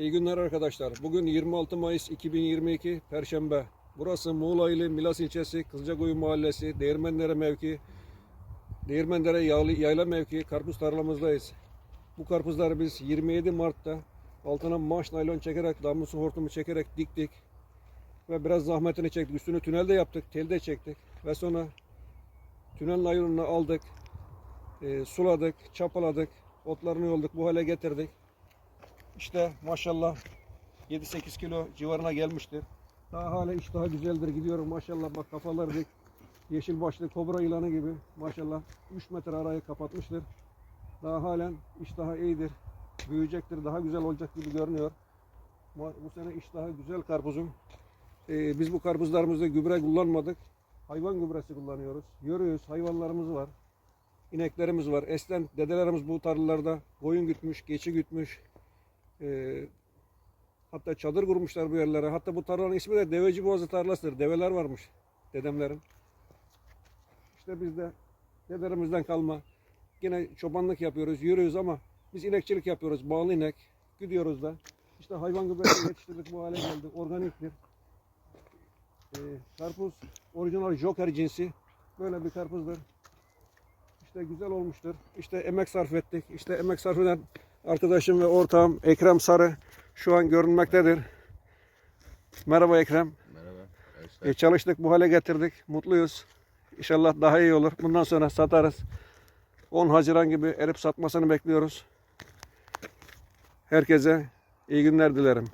İyi günler arkadaşlar. Bugün 26 Mayıs 2022 Perşembe. Burası Muğla ili Milas ilçesi Kızılcakoyu mahallesi Değirmendere mevki. Değirmendere yağlı, yayla mevki karpuz tarlamızdayız. Bu karpuzları biz 27 Mart'ta altına maş naylon çekerek damlusu hortumu çekerek diktik. Ve biraz zahmetini çektik. Üstünü tünelde yaptık, telde çektik. Ve sonra tünel naylonunu aldık. e, suladık, çapaladık. Otlarını yolduk, bu hale getirdik. İşte maşallah 7-8 kilo civarına gelmiştir. Daha hala iş daha güzeldir gidiyorum maşallah bak kafaları dik. Yeşil başlı kobra yılanı gibi maşallah 3 metre arayı kapatmıştır. Daha halen iş daha iyidir. Büyüyecektir daha güzel olacak gibi görünüyor. Bu sene iş daha güzel karpuzum. Ee, biz bu karpuzlarımızda gübre kullanmadık. Hayvan gübresi kullanıyoruz. Yürüyoruz hayvanlarımız var. İneklerimiz var. Eskiden dedelerimiz bu tarlalarda koyun gütmüş, geçi gütmüş. Ee, hatta çadır kurmuşlar bu yerlere. Hatta bu tarlanın ismi de Deveci Boğazı tarlasıdır. Develer varmış dedemlerin. İşte biz de dedelerimizden kalma. Yine çobanlık yapıyoruz, yürüyoruz ama biz inekçilik yapıyoruz. Bağlı inek. Gidiyoruz da. İşte hayvan gübresi yetiştirdik bu hale geldi. Organiktir. Ee, karpuz orijinal joker cinsi. Böyle bir karpuzdur. İşte güzel olmuştur. İşte emek sarf ettik. İşte emek sarf eden arkadaşım ve ortağım Ekrem Sarı şu an görünmektedir. Merhaba Ekrem. Merhaba. E, çalıştık bu hale getirdik. Mutluyuz. İnşallah daha iyi olur. Bundan sonra satarız. 10 Haziran gibi erip satmasını bekliyoruz. Herkese iyi günler dilerim.